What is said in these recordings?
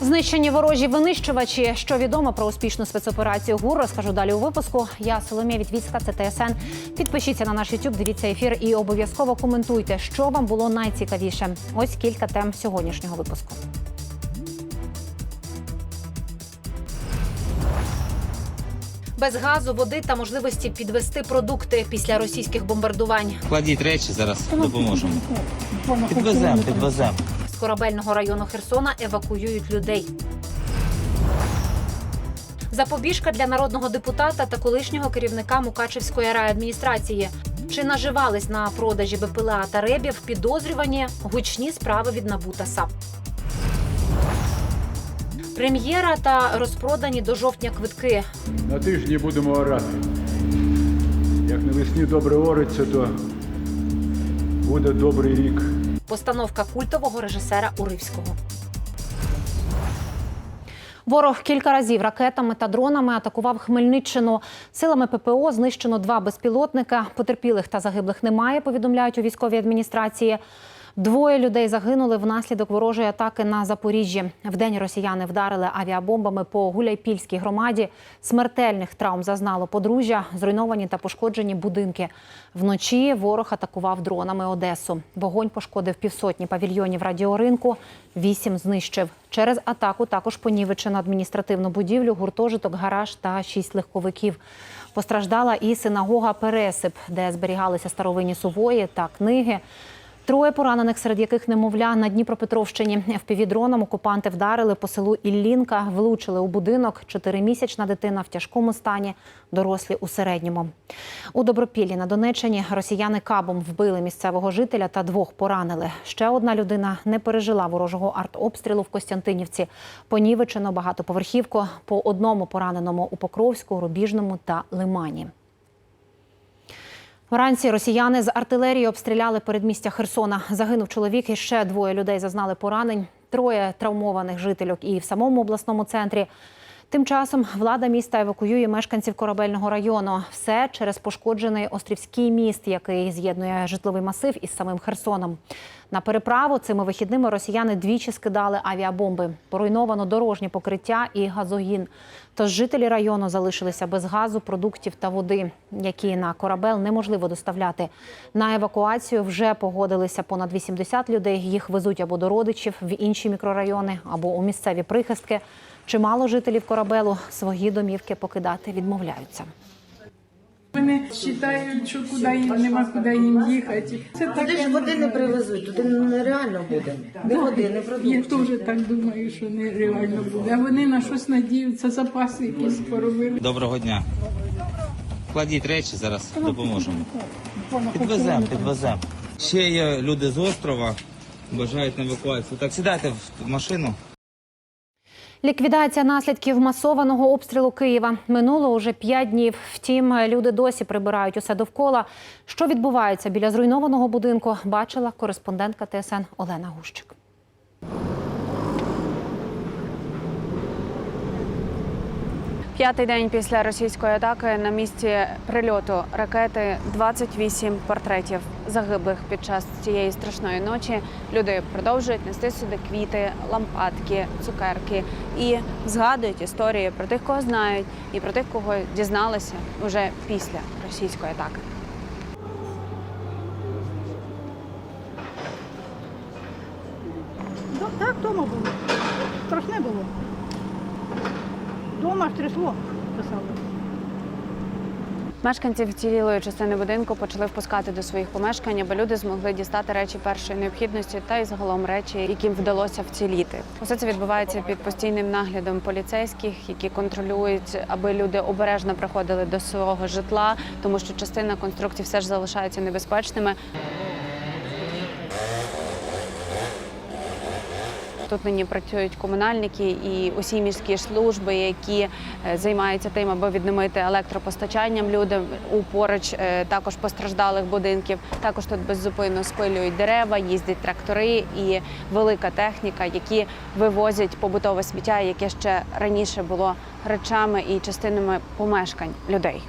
Знищені ворожі винищувачі. Що відомо про успішну спецоперацію ГУР, розкажу далі у випуску. Я Соломія Вітвіцька, це ТСН. Підпишіться на наш YouTube, дивіться ефір і обов'язково коментуйте, що вам було найцікавіше. Ось кілька тем сьогоднішнього випуску. Без газу, води та можливості підвести продукти після російських бомбардувань. Кладіть речі, зараз допоможемо. Підвеземо, підвеземо. Корабельного району Херсона евакуюють людей. Запобіжка для народного депутата та колишнього керівника Мукачевської райадміністрації. Чи наживались на продажі БПЛА та ребів підозрювані гучні справи від НАБУ та САП. Прем'єра та розпродані до жовтня квитки. На тижні будемо орати. Як навесні добре ориться, то буде добрий рік. Постановка культового режисера Уривського. Ворог кілька разів ракетами та дронами атакував Хмельниччину. Силами ППО знищено два безпілотника. Потерпілих та загиблих немає. Повідомляють у військовій адміністрації. Двоє людей загинули внаслідок ворожої атаки на Запоріжжі. Вдень росіяни вдарили авіабомбами по Гуляйпільській громаді. Смертельних травм зазнало подружжя, зруйновані та пошкоджені будинки. Вночі ворог атакував дронами Одесу. Вогонь пошкодив півсотні павільйонів радіоринку, вісім знищив. Через атаку також понівечено адміністративну будівлю, гуртожиток, гараж та шість легковиків. Постраждала і синагога Пересип, де зберігалися старовинні сувої та книги. Троє поранених, серед яких немовля на Дніпропетровщині. ФПВ-дроном окупанти вдарили по селу Іллінка, влучили у будинок. Чотиримісячна дитина в тяжкому стані, дорослі у середньому. У Добропіллі на Донеччині росіяни кабом вбили місцевого жителя та двох поранили. Ще одна людина не пережила ворожого артобстрілу в Костянтинівці. Понівечено багатоповерхівку по одному пораненому у Покровську, Рубіжному та Лимані. Вранці росіяни з артилерії обстріляли передмістя Херсона. Загинув чоловік і ще двоє людей зазнали поранень. Троє травмованих жительок і в самому обласному центрі. Тим часом влада міста евакуює мешканців корабельного району. Все через пошкоджений острівський міст, який з'єднує житловий масив із самим Херсоном. На переправу цими вихідними росіяни двічі скидали авіабомби. Поруйновано дорожнє покриття і газогін. Тож жителі району залишилися без газу, продуктів та води, які на корабель неможливо доставляти. На евакуацію вже погодилися понад 80 людей. Їх везуть або до родичів в інші мікрорайони, або у місцеві прихистки. Чимало жителів корабелу свої домівки покидати відмовляються. Вони вважають, що куди їм нема куди їм їхати. Це Туди ж води не привезуть, туди нереально буде. Ні води, ні Я теж так думаю, що нереально буде. А вони на щось надіються, запаси якісь поробили. Доброго дня. Кладіть речі, зараз допоможемо. Підвеземо, підвеземо. Ще є люди з острова, бажають на евакуацію. Так, сідайте в машину. Ліквідація наслідків масованого обстрілу Києва минуло уже п'ять днів. Втім, люди досі прибирають усе довкола. Що відбувається біля зруйнованого будинку, бачила кореспондентка ТСН Олена Гущик. П'ятий день після російської атаки на місці прильоту ракети 28 портретів загиблих під час цієї страшної ночі. Люди продовжують нести сюди квіти, лампадки, цукерки і згадують історії про тих, кого знають, і про тих, кого дізналися уже після російської атаки. Ну, Так, вдома було. Страшне було. Дома ж трясло, писали. Мешканці вцілілої частини будинку почали впускати до своїх помешкань, аби люди змогли дістати речі першої необхідності та й загалом речі, яким вдалося вціліти. Усе це відбувається під постійним наглядом поліцейських, які контролюють, аби люди обережно приходили до свого житла, тому що частина конструкцій все ж залишається небезпечними. Тут нині працюють комунальники і усі міські служби, які е, займаються тим, аби відновити електропостачанням людям у поруч е, також постраждалих будинків. Також тут беззупинно спилюють дерева, їздять трактори і велика техніка, які вивозять побутове сміття, яке ще раніше було речами і частинами помешкань людей.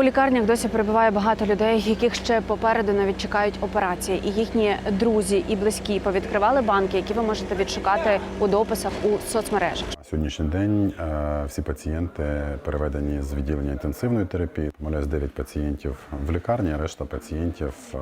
У лікарнях досі перебуває багато людей, яких ще попереду навіть чекають операції. І їхні друзі і близькі повідкривали банки, які ви можете відшукати у дописах у соцмережах. Сьогоднішній день е, всі пацієнти переведені з відділення інтенсивної терапії. Молясь 9 пацієнтів в лікарні, решта пацієнтів е,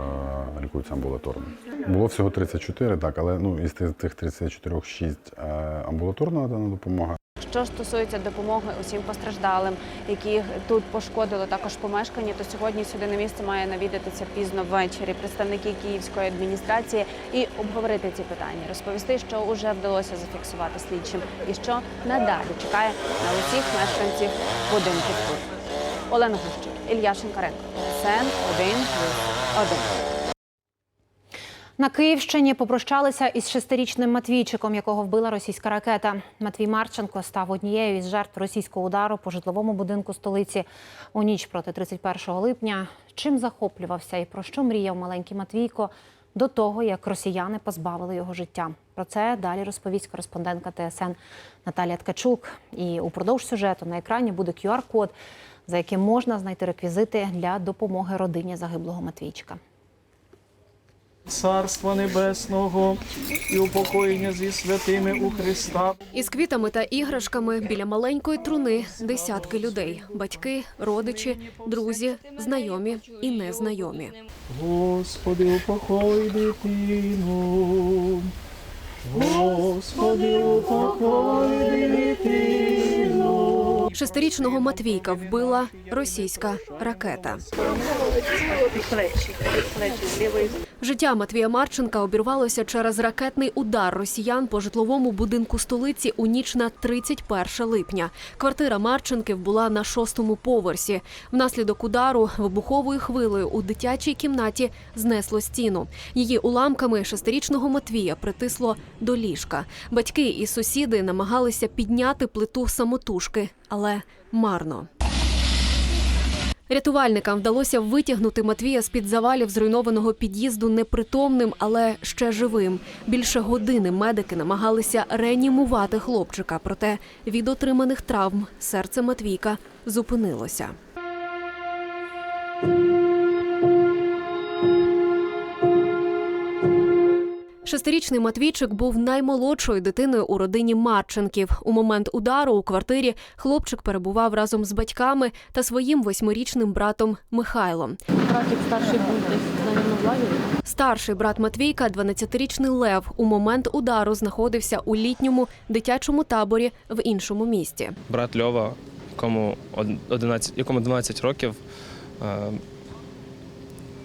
лікуються амбулаторно. Було всього 34, так, але ну із тих тих 34 6 е, амбулаторна надана допомога. Що стосується допомоги усім постраждалим, яких тут пошкодило також помешкання, то сьогодні сюди на місце має навідатися пізно ввечері представники київської адміністрації і обговорити ці питання, розповісти, що вже вдалося зафіксувати слідчим, і що надалі чекає на усіх мешканців будинків тут. Олена Гущик, Ілля Шинкаренко, ТСН 1+,1. На Київщині попрощалися із шестирічним Матвійчиком, якого вбила російська ракета. Матвій Марченко став однією із жертв російського удару по житловому будинку столиці у ніч проти 31 липня. Чим захоплювався і про що мріяв маленький Матвійко до того, як росіяни позбавили його життя. Про це далі розповість кореспондентка ТСН Наталія Ткачук. І упродовж сюжету на екрані буде QR-код, за яким можна знайти реквізити для допомоги родині загиблого Матвійчика. Царства Небесного і упокоєння зі святими у Христа. Із квітами та іграшками біля маленької труни десятки людей: батьки, родичі, друзі, знайомі і незнайомі. Господи, упокой дитину. Господи, упокой дитину. Шестирічного Матвійка вбила російська ракета. Життя Матвія Марченка обірвалося через ракетний удар росіян по житловому будинку столиці у ніч на 31 липня. Квартира Марченків була на шостому поверсі. Внаслідок удару вибуховою хвилею у дитячій кімнаті знесло стіну. Її уламками шестирічного Матвія притисло до ліжка. Батьки і сусіди намагалися підняти плиту самотужки, але марно. Рятувальникам вдалося витягнути Матвія з-під завалів зруйнованого під'їзду непритомним, але ще живим. Більше години медики намагалися реанімувати хлопчика, проте від отриманих травм серце Матвійка зупинилося. Шестирічний Матвійчик був наймолодшою дитиною у родині Марченків. У момент удару у квартирі хлопчик перебував разом з батьками та своїм восьмирічним братом Михайлом. Братик старший був десь, в лагері. Старший брат Матвійка, 12-річний Лев, у момент удару знаходився у літньому дитячому таборі в іншому місті. брат Льова, якому од- 11, якому 12 років, е,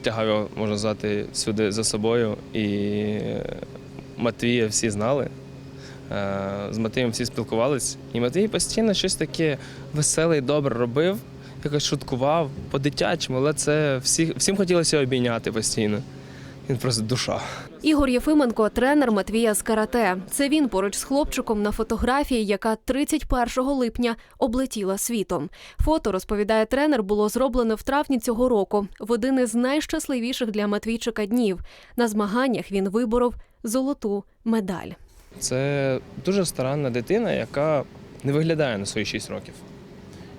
тягав його, можна сказати, сюди за собою. І е, Матвія всі знали. Е, З Матвієм всі спілкувались. І Матвій постійно щось таке веселе і добре робив, якось шуткував по-дитячому, але це всі, всім хотілося обійняти постійно. Він просто душа. Ігор Єфименко, тренер Матвія з карате. Це він поруч з хлопчиком на фотографії, яка 31 липня облетіла світом. Фото розповідає тренер, було зроблено в травні цього року, в один із найщасливіших для Матвійчика днів. На змаганнях він виборов золоту медаль. Це дуже старанна дитина, яка не виглядає на свої 6 років,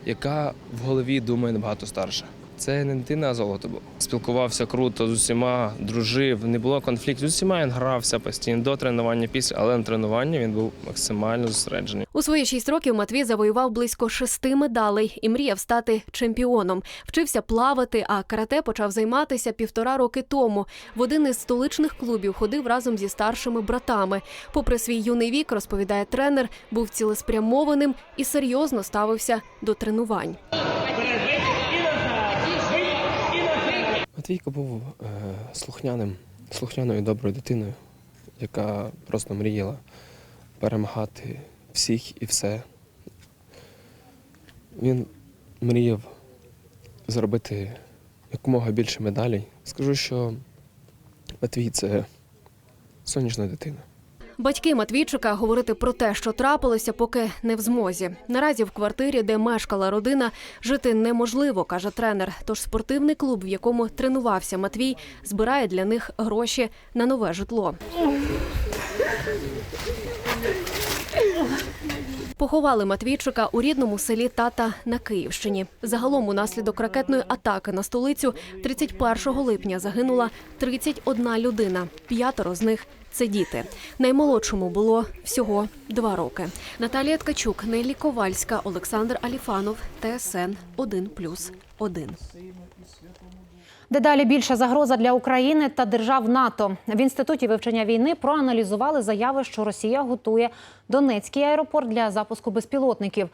яка в голові думає набагато старше. Це не дитина, золото було. Спілкувався круто з усіма, дружив, не було конфлікту. З усіма він грався постійно до тренування після, але на тренуванні він був максимально зосереджений. У свої шість років Матвій завоював близько шести медалей і мріяв стати чемпіоном. Вчився плавати, а карате почав займатися півтора роки тому. В один із столичних клубів ходив разом зі старшими братами. Попри свій юний вік, розповідає тренер, був цілеспрямованим і серйозно ставився до тренувань. Матвійко був е, слухняним, слухняною доброю дитиною, яка просто мріяла перемагати всіх і все. Він мріяв зробити якомога більше медалей. Скажу, що Матвій це сонячна дитина. Батьки Матвійчика говорити про те, що трапилося, поки не в змозі. Наразі в квартирі, де мешкала родина, жити неможливо, каже тренер. Тож спортивний клуб, в якому тренувався Матвій, збирає для них гроші на нове житло. Поховали Матвійчика у рідному селі Тата на Київщині. Загалом, унаслідок ракетної атаки на столицю, 31 липня загинула 31 людина. П'ятеро з них це діти. Наймолодшому було всього два роки. Наталія Ткачук, Нелі Ковальська, Олександр Аліфанов, ТСН 1+,1. Дедалі більша загроза для України та держав НАТО. В інституті вивчення війни проаналізували заяви, що Росія готує Донецький аеропорт для запуску безпілотників.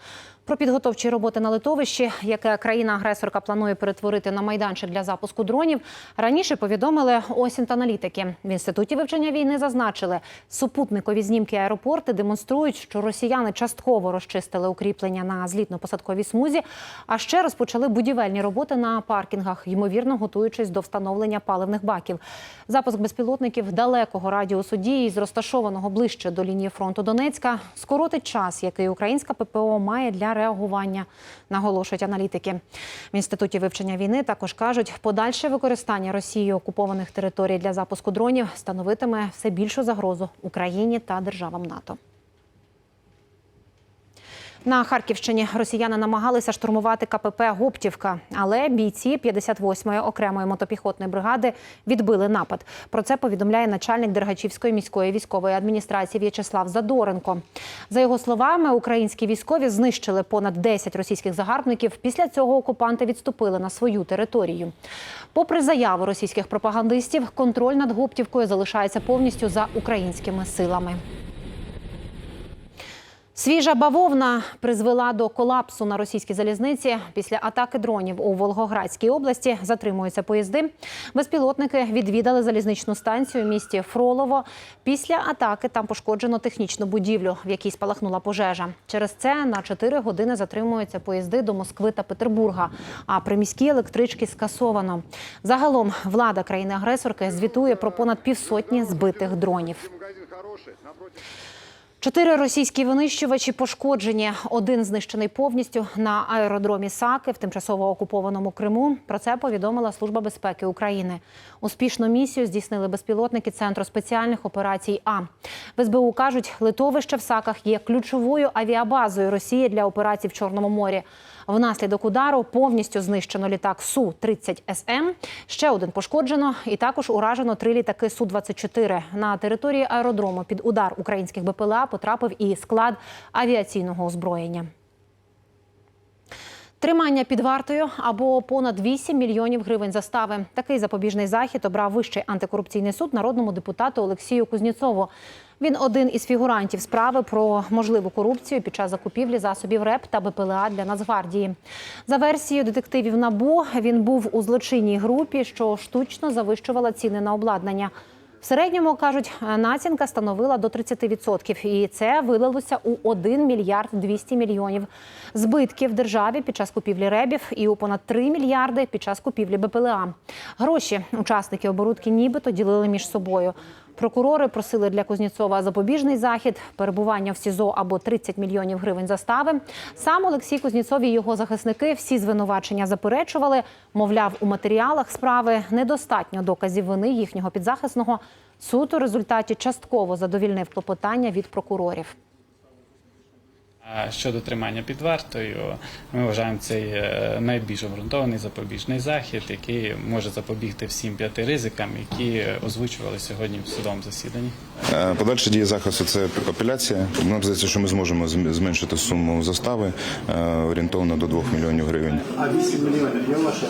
Про підготовчі роботи на литовищі, яке країна-агресорка планує перетворити на майданчик для запуску дронів, раніше повідомили Осінт-аналітики. В інституті вивчення війни зазначили, супутникові знімки аеропорти демонструють, що росіяни частково розчистили укріплення на злітно-посадковій смузі, а ще розпочали будівельні роботи на паркінгах, ймовірно готуючись до встановлення паливних баків. Запуск безпілотників далекого радіусу дії з розташованого ближче до лінії фронту Донецька скоротить час, який українська ППО має для реагування, наголошують аналітики. В інституті вивчення війни також кажуть, подальше використання Росією окупованих територій для запуску дронів становитиме все більшу загрозу Україні та державам НАТО. На Харківщині росіяни намагалися штурмувати КПП Гоптівка, але бійці 58-ї окремої мотопіхотної бригади відбили напад. Про це повідомляє начальник Дергачівської міської військової адміністрації В'ячеслав Задоренко. За його словами, українські військові знищили понад 10 російських загарбників. Після цього окупанти відступили на свою територію. Попри заяву російських пропагандистів, контроль над Гоптівкою залишається повністю за українськими силами. Свіжа бавовна призвела до колапсу на російській залізниці. Після атаки дронів у Волгоградській області затримуються поїзди. Безпілотники відвідали залізничну станцію в місті Фролово. Після атаки там пошкоджено технічну будівлю, в якій спалахнула пожежа. Через це на 4 години затримуються поїзди до Москви та Петербурга. А приміські електрички скасовано. Загалом влада країни-агресорки звітує про понад півсотні збитих дронів. Чотири російські винищувачі пошкоджені. Один знищений повністю на аеродромі Саки в тимчасово окупованому Криму. Про це повідомила Служба безпеки України. Успішну місію здійснили безпілотники Центру спеціальних операцій. А в СБУ кажуть, литовище в Саках є ключовою авіабазою Росії для операцій в Чорному морі. Внаслідок удару повністю знищено літак су 30 СМ. Ще один пошкоджено, і також уражено три літаки су 24 На території аеродрому під удар українських БПЛА потрапив і склад авіаційного озброєння. Тримання під вартою або понад 8 мільйонів гривень застави. Такий запобіжний захід обрав вищий антикорупційний суд народному депутату Олексію Кузнєцову. Він один із фігурантів справи про можливу корупцію під час закупівлі засобів РЕП та БПЛА для Нацгвардії. За версією детективів НАБУ, він був у злочинній групі, що штучно завищувала ціни на обладнання. В середньому кажуть, націнка становила до 30%, і це вилилося у 1 мільярд 200 мільйонів збитків державі під час купівлі ребів і у понад 3 мільярди під час купівлі БПЛА. Гроші учасники оборудки нібито ділили між собою. Прокурори просили для Кузнєцова запобіжний захід, перебування в СІЗО або 30 мільйонів гривень застави. Сам Олексій Кузнєцов і його захисники всі звинувачення заперечували. Мовляв, у матеріалах справи недостатньо доказів вини їхнього підзахисного. Суд у результаті частково задовільнив клопотання від прокурорів. А Щодо тримання під вартою, ми вважаємо цей е, найбільш обґрунтований запобіжний захід, який може запобігти всім п'яти ризикам, які озвучували сьогодні в судовому засіданні. Е, Подальша дія захисту це апеляція. Нам здається, що ми зможемо зменшити суму застави е, орієнтовно до 2 мільйонів гривень. А 8 мільйонів є ваша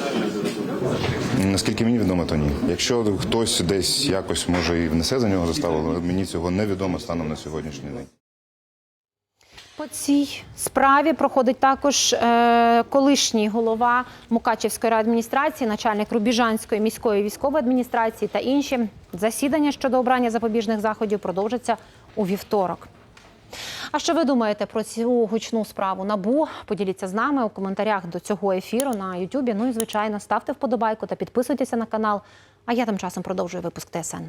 Наскільки мені відомо, то ні. Якщо хтось десь якось може і внесе за нього заставу, мені цього невідомо станом на сьогоднішній день. По цій справі проходить також е, колишній голова Мукачевської адміністрації, начальник Рубіжанської міської військової адміністрації та інші. Засідання щодо обрання запобіжних заходів продовжиться у вівторок. А що ви думаєте про цю гучну справу набу? Поділіться з нами у коментарях до цього ефіру на Ютубі. Ну і звичайно, ставте вподобайку та підписуйтеся на канал. А я тим часом продовжую випуск ТСН.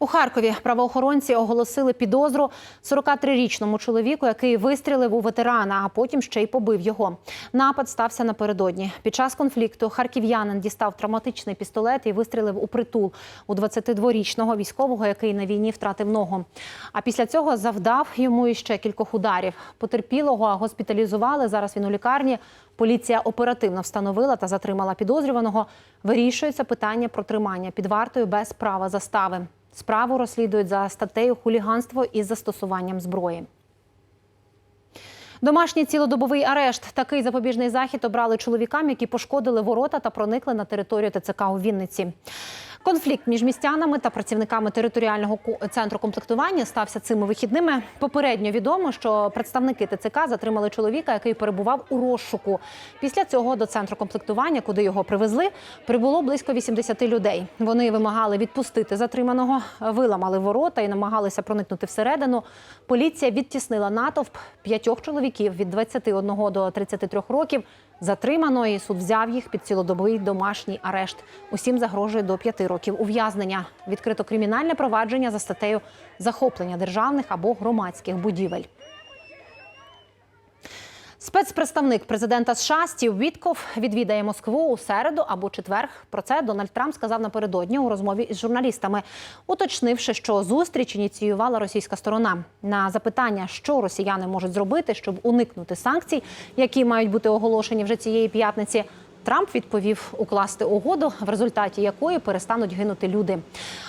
У Харкові правоохоронці оголосили підозру 43-річному чоловіку, який вистрілив у ветерана, а потім ще й побив його. Напад стався напередодні. Під час конфлікту харків'янин дістав травматичний пістолет і вистрілив у притул у 22-річного військового, який на війні втратив ногу. А після цього завдав йому іще кількох ударів. Потерпілого госпіталізували. Зараз він у лікарні. Поліція оперативно встановила та затримала підозрюваного. Вирішується питання про тримання під вартою без права застави. Справу розслідують за статтею хуліганство із застосуванням зброї. Домашній цілодобовий арешт. Такий запобіжний захід обрали чоловікам, які пошкодили ворота та проникли на територію ТЦК у Вінниці. Конфлікт між містянами та працівниками територіального центру комплектування стався цими вихідними. Попередньо відомо, що представники ТЦК затримали чоловіка, який перебував у розшуку. Після цього до центру комплектування, куди його привезли, прибуло близько 80 людей. Вони вимагали відпустити затриманого, виламали ворота і намагалися проникнути всередину. Поліція відтіснила натовп п'ятьох чоловіків від 21 до 33 років. Затримано і суд взяв їх під цілодобовий домашній арешт. Усім загрожує до п'яти років ув'язнення. Відкрито кримінальне провадження за статтею захоплення державних або громадських будівель. Спецпредставник президента США Стів Вітков відвідає Москву у середу або четвер. Про це Дональд Трамп сказав напередодні у розмові із журналістами, уточнивши, що зустріч ініціювала російська сторона. На запитання, що росіяни можуть зробити, щоб уникнути санкцій, які мають бути оголошені вже цієї п'ятниці. Трамп відповів укласти угоду, в результаті якої перестануть гинути люди.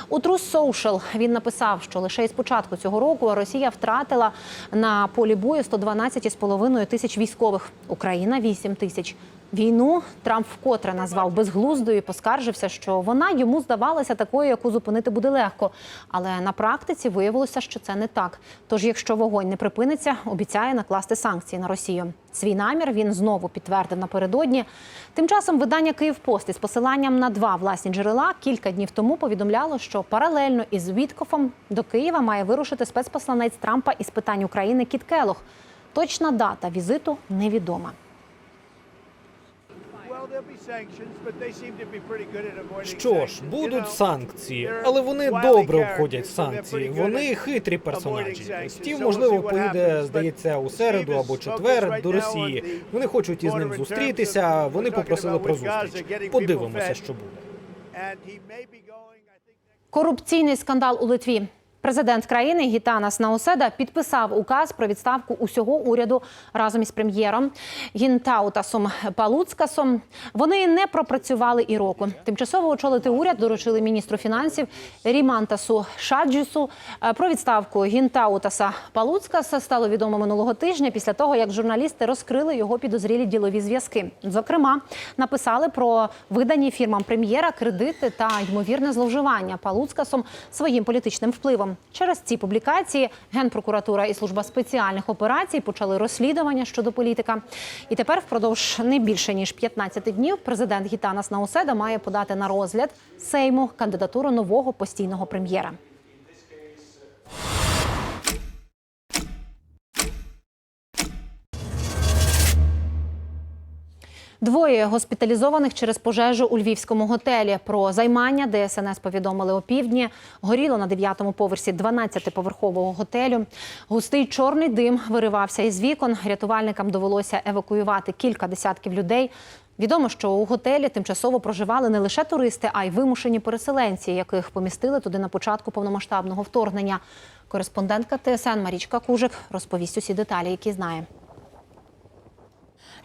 У True Social він написав, що лише із початку цього року Росія втратила на полі бою 112,5 тисяч військових, Україна 8 тисяч. Війну Трамп вкотре назвав безглуздою і поскаржився, що вона йому здавалася такою, яку зупинити буде легко. Але на практиці виявилося, що це не так. Тож, якщо вогонь не припиниться, обіцяє накласти санкції на Росію. Свій намір він знову підтвердив напередодні. Тим часом видання Київпост із посиланням на два власні джерела кілька днів тому повідомляло, що паралельно із Віткофом до Києва має вирушити спецпосланець Трампа із питань України Кіт Келох. Точна дата візиту невідома. Що ж, будуть санкції, але вони добре обходять санкції. Вони хитрі персонажі. Стів, можливо, поїде, здається, у середу або четвер до Росії. Вони хочуть із ним зустрітися. Вони попросили про зустріч. Подивимося, що буде. Корупційний скандал у Литві. Президент країни Гітанас Науседа підписав указ про відставку усього уряду разом із прем'єром Гінтаутасом Палуцкасом. Вони не пропрацювали і року. Тимчасово очолити уряд доручили міністру фінансів Рімантасу Шаджісу. Е, Про відставку Гінтаутаса Палуцкаса стало відомо минулого тижня після того, як журналісти розкрили його підозрілі ділові зв'язки. Зокрема, написали про видані фірмам прем'єра кредити та ймовірне зловживання Палуцкасом своїм політичним впливом. Через ці публікації Генпрокуратура і служба спеціальних операцій почали розслідування щодо політика. І тепер, впродовж не більше ніж 15 днів, президент Гітанас Науседа має подати на розгляд Сейму кандидатуру нового постійного прем'єра. Двоє госпіталізованих через пожежу у львівському готелі. Про займання ДСНС повідомили опівдні. Горіло на 9-му поверсі 12-поверхового готелю. Густий чорний дим виривався із вікон. Рятувальникам довелося евакуювати кілька десятків людей. Відомо, що у готелі тимчасово проживали не лише туристи, а й вимушені переселенці, яких помістили туди на початку повномасштабного вторгнення. Кореспондентка ТСН Марічка Кужик розповість усі деталі, які знає.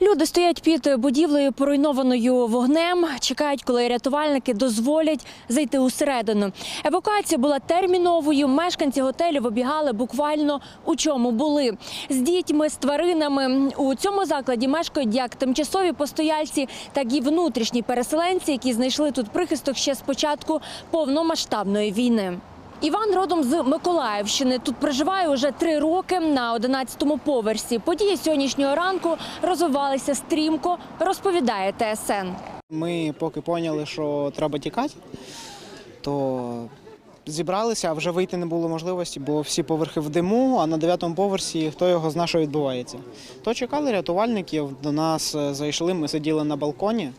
Люди стоять під будівлею, поруйнованою вогнем, чекають, коли рятувальники дозволять зайти усередину. Евакуація була терміновою. Мешканці готелю вибігали буквально у чому були з дітьми, з тваринами. У цьому закладі мешкають як тимчасові постояльці, так і внутрішні переселенці, які знайшли тут прихисток ще з початку повномасштабної війни. Іван родом з Миколаївщини. Тут проживає уже три роки на 11-му поверсі. Події сьогоднішнього ранку розвивалися стрімко, розповідає ТСН. Ми поки поняли, що треба тікати, то зібралися, а вже вийти не було можливості, бо всі поверхи в диму, а на дев'ятому поверсі хто його знає, що відбувається. То чекали рятувальників, до нас е, зайшли, ми сиділи на балконі,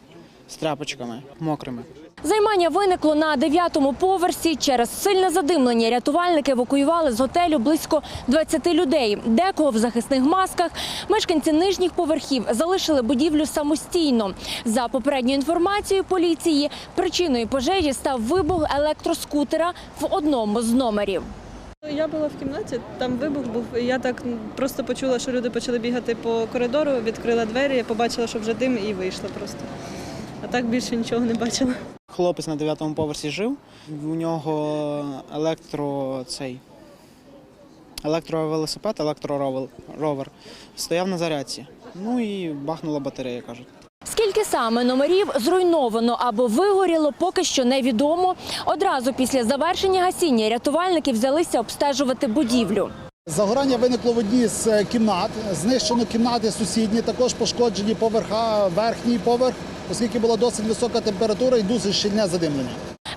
з тряпочками мокрими. Займання виникло на дев'ятому поверсі. Через сильне задимлення рятувальники евакуювали з готелю близько 20 людей. Декого в захисних масках. Мешканці нижніх поверхів залишили будівлю самостійно. За попередньою інформацією поліції, причиною пожежі став вибух електроскутера в одному з номерів. Я була в кімнаті, там вибух був. Я так просто почула, що люди почали бігати по коридору, відкрила двері, побачила, що вже дим і вийшла просто. А так більше нічого не бачила. Хлопець на дев'ятому поверсі жив. У нього електро цей електровелосипед, електроровер стояв на зарядці. Ну і бахнула батарея, кажуть. Скільки саме номерів зруйновано або вигоріло, поки що невідомо. Одразу після завершення гасіння рятувальники взялися обстежувати будівлю. Загорання виникло в одній з е, кімнат. Знищено кімнати сусідні, також пошкоджені поверха, верхній поверх, оскільки була досить висока температура і дуже щільне задимлення.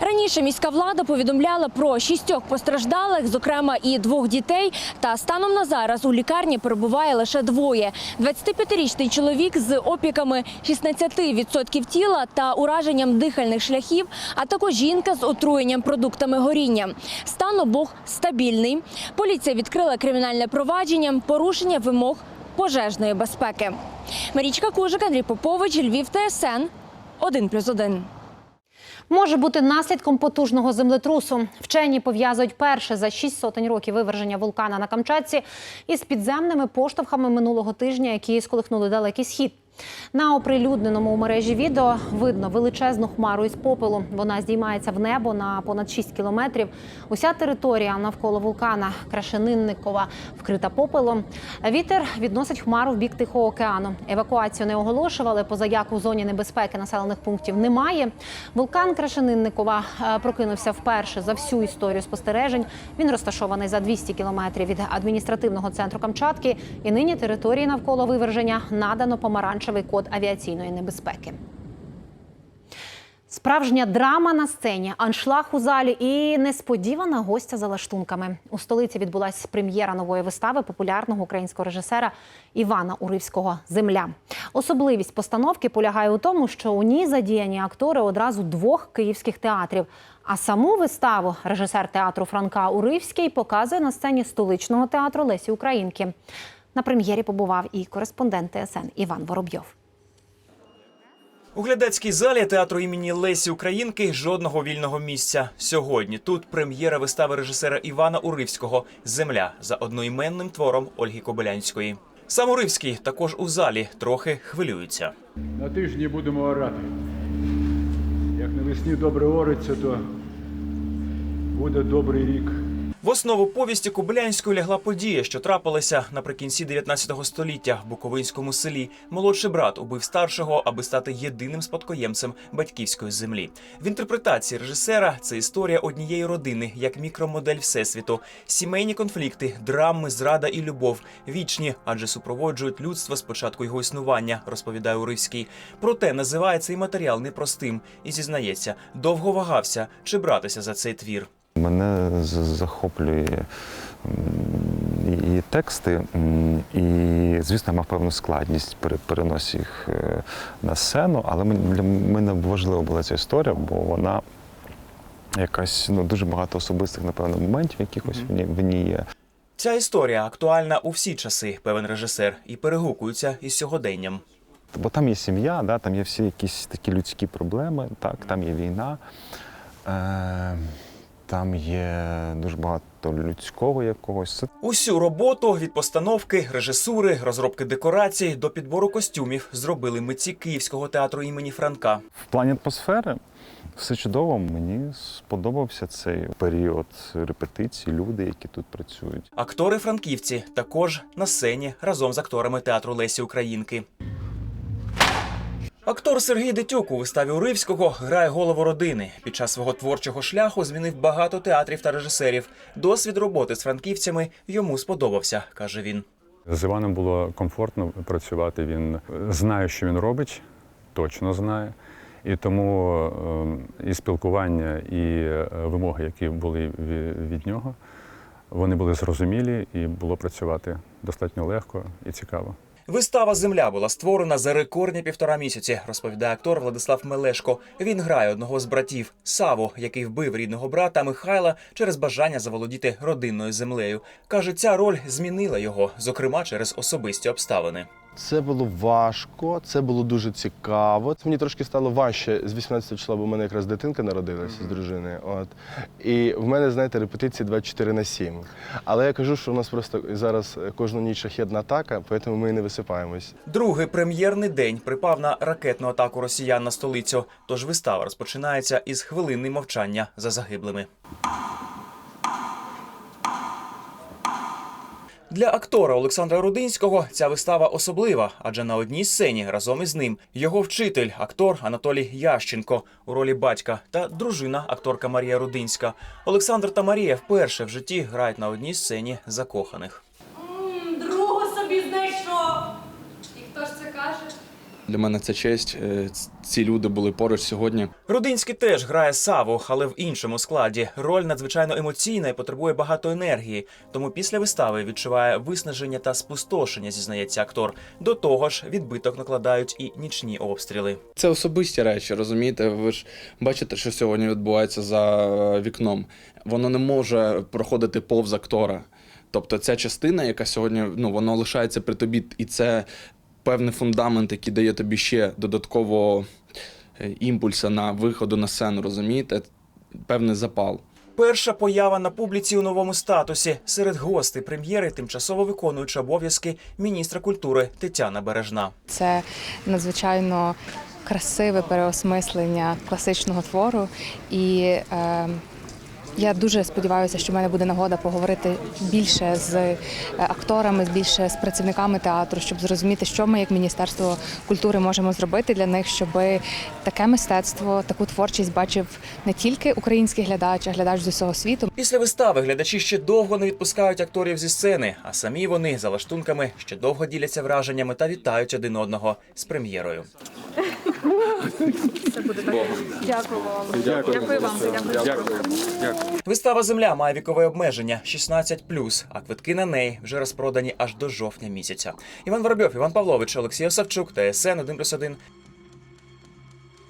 Раніше міська влада повідомляла про шістьох постраждалих, зокрема і двох дітей. Та станом на зараз у лікарні перебуває лише двоє: 25-річний чоловік з опіками 16% тіла та ураженням дихальних шляхів, а також жінка з отруєнням продуктами горіння. Стан обох стабільний. Поліція відкрила кримінальне провадження, порушення вимог пожежної безпеки. Марічка Кужик, Андрій Попович, Львів ТСН 1+,1. Може бути наслідком потужного землетрусу. Вчені пов'язують перше за шість сотень років виверження вулкана на Камчатці із підземними поштовхами минулого тижня, які сколихнули далекий схід. На оприлюдненому у мережі відео видно величезну хмару із попелу. Вона здіймається в небо на понад 6 кілометрів. Уся територія навколо вулкана Крашенинникова вкрита попелом. Вітер відносить хмару в бік Тихого океану. Евакуацію не оголошували, поза як у зоні небезпеки населених пунктів немає. Вулкан Крашенинникова е, прокинувся вперше за всю історію спостережень. Він розташований за 200 кілометрів від адміністративного центру Камчатки. І нині території навколо виверження надано помаранчевий код авіаційної небезпеки. Справжня драма на сцені, аншлаг у залі і несподівана гостя за лаштунками. У столиці відбулася прем'єра нової вистави популярного українського режисера Івана Уривського Земля. Особливість постановки полягає у тому, що у ній задіяні актори одразу двох київських театрів. А саму виставу режисер театру Франка Уривський показує на сцені столичного театру Лесі Українки. На прем'єрі побував і кореспондент ТСН Іван Воробйов. У глядацькій залі театру імені Лесі Українки жодного вільного місця. Сьогодні тут прем'єра вистави режисера Івана Уривського Земля за одноіменним твором Ольги Кобилянської. Сам Уривський також у залі трохи хвилюється. На тижні будемо орати. Як навесні добре ориться, то буде добрий рік. В основу повісті Кобилянської лягла подія, що трапилася наприкінці 19 століття в Буковинському селі. Молодший брат убив старшого, аби стати єдиним спадкоємцем батьківської землі. В інтерпретації режисера це історія однієї родини, як мікромодель всесвіту. Сімейні конфлікти, драми, зрада і любов вічні, адже супроводжують людство з початку його існування, розповідає Уривський. Проте називає цей матеріал непростим і зізнається, довго вагався чи братися за цей твір. Мене захоплює і- тексти, і, звісно, мав певну складність при переносі їх е, на сцену, але для мене важлива була ця історія, бо вона якась ну, дуже багато особистих, напевно, моментів, якихось в ній, в ній є. Ця історія актуальна у всі часи, певен режисер, і перегукується із сьогоденням. Бо там є сім'я, да, там є всі якісь такі людські проблеми, так, там є війна, е, там є дуже багато людського якогось. Усю роботу від постановки, режисури, розробки декорацій до підбору костюмів зробили митці Київського театру імені Франка. В плані атмосфери все чудово. Мені сподобався цей період репетицій, люди, які тут працюють. Актори франківці також на сцені разом з акторами театру Лесі Українки. Актор Сергій Дитюк у виставі Уривського грає голову родини. Під час свого творчого шляху змінив багато театрів та режисерів. Досвід роботи з франківцями йому сподобався, каже він. З Іваном було комфортно працювати. Він знає, що він робить, точно знає. І тому е, і спілкування, і е, вимоги, які були від нього, вони були зрозумілі і було працювати достатньо легко і цікаво. Вистава Земля була створена за рекордні півтора місяці, розповідає актор Владислав Мелешко. Він грає одного з братів Саву, який вбив рідного брата Михайла через бажання заволодіти родинною землею. каже, ця роль змінила його, зокрема через особисті обставини. Це було важко, це було дуже цікаво. Мені трошки стало важче з 18 числа, бо в мене якраз дитинка народилася з дружиною. От. І в мене, знаєте, репетиції 24 на 7. Але я кажу, що у нас просто зараз кожну ніч шахідна атака, тому ми і не висипаємось. Другий прем'єрний день припав на ракетну атаку росіян на столицю. Тож вистава розпочинається із хвилини мовчання за загиблими. Для актора Олександра Рудинського ця вистава особлива, адже на одній сцені разом із ним його вчитель, актор Анатолій Ященко у ролі батька та дружина, акторка Марія Рудинська. Олександр та Марія вперше в житті грають на одній сцені закоханих. Другу собі знайшов. І хто ж це каже? Для мене це честь. Е, Ці люди були поруч сьогодні. Рудинський теж грає Саву, але в іншому складі. Роль надзвичайно емоційна і потребує багато енергії. Тому після вистави відчуває виснаження та спустошення, зізнається актор. До того ж, відбиток накладають і нічні обстріли. Це особисті речі, розумієте? Ви ж бачите, що сьогодні відбувається за вікном. Воно не може проходити повз актора. Тобто ця частина, яка сьогодні ну, воно лишається при тобі, і це певний фундамент, який дає тобі ще додатково е, імпульса на виходу на сцену, розумієте? Певний запал. Перша поява на публіці у новому статусі серед гостей прем'єри, тимчасово виконуючи обов'язки міністра культури Тетяна Бережна. Це надзвичайно красиве переосмислення класичного твору. І е, я дуже сподіваюся, що в мене буде нагода поговорити більше з е, акторами, більше з працівниками театру, щоб зрозуміти, що ми як Міністерство культури можемо зробити для них, щоб таке мистецтво, таку творчість бачив не тільки український глядач, а глядач з усього світу. Після вистави глядачі ще довго не відпускають акторів зі сцени, а самі вони за лаштунками ще довго діляться враженнями та вітають один одного з прем'єрою. Дякую вам. Дякую. Дякую вам. Дякую. Вистава Земля має вікове обмеження 16+, а квитки на неї вже розпродані аж до жовтня місяця. Іван Воробйов, Іван Павлович, Олексій Осавчук, ТСН 1+,1.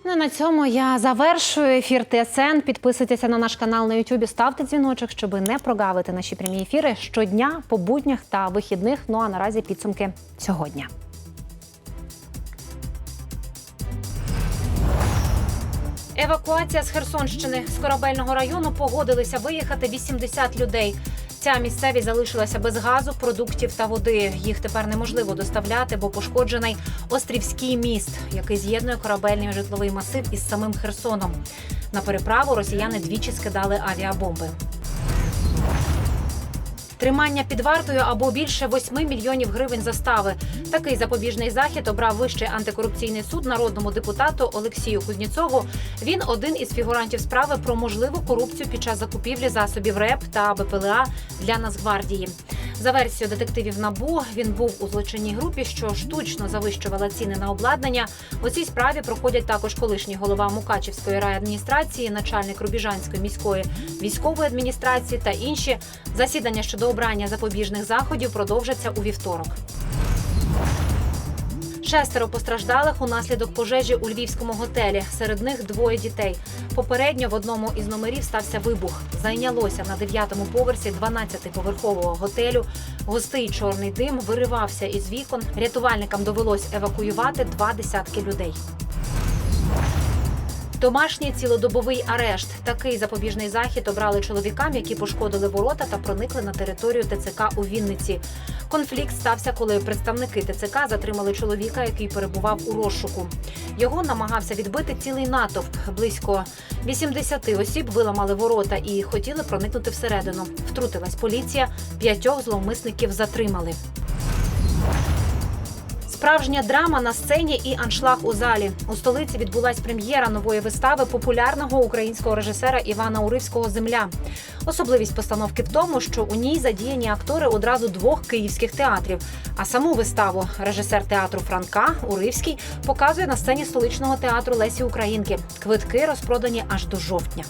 Ну, на цьому я завершую ефір ТСН. Підписуйтеся на наш канал на Ютубі, ставте дзвіночок, щоб не прогавити наші прямі ефіри щодня по буднях та вихідних. Ну а наразі підсумки цього Евакуація з Херсонщини з корабельного району погодилися виїхати 80 людей. Ця місцевість залишилася без газу, продуктів та води. Їх тепер неможливо доставляти, бо пошкоджений острівський міст, який з'єднує корабельний житловий масив із самим Херсоном. На переправу росіяни двічі скидали авіабомби. Тримання під вартою або більше 8 мільйонів гривень застави. Такий запобіжний захід обрав Вищий антикорупційний суд народному депутату Олексію Кузнєцову. Він один із фігурантів справи про можливу корупцію під час закупівлі засобів РЕП та БПЛА для Нацгвардії. За версією детективів НАБУ, він був у злочинній групі, що штучно завищувала ціни на обладнання. У цій справі проходять також колишній голова Мукачівської райадміністрації, начальник Рубіжанської міської військової адміністрації та інші. Засідання щодо обрання запобіжних заходів продовжаться у вівторок. Шестеро постраждалих унаслідок пожежі у львівському готелі. Серед них двоє дітей. Попередньо в одному із номерів стався вибух. Зайнялося на дев'ятому поверсі 12-поверхового готелю. Густий чорний дим виривався із вікон. Рятувальникам довелось евакуювати два десятки людей. Домашній цілодобовий арешт. Такий запобіжний захід обрали чоловікам, які пошкодили ворота та проникли на територію ТЦК у Вінниці. Конфлікт стався, коли представники ТЦК затримали чоловіка, який перебував у розшуку. Його намагався відбити цілий натовп. Близько 80 осіб виламали ворота і хотіли проникнути всередину. Втрутилась поліція. П'ятьох зловмисників затримали. Справжня драма на сцені і аншлаг у залі. У столиці відбулась прем'єра нової вистави популярного українського режисера Івана Уривського Земля. Особливість постановки в тому, що у ній задіяні актори одразу двох київських театрів. А саму виставу режисер театру Франка Уривський показує на сцені столичного театру Лесі Українки. Квитки розпродані аж до жовтня.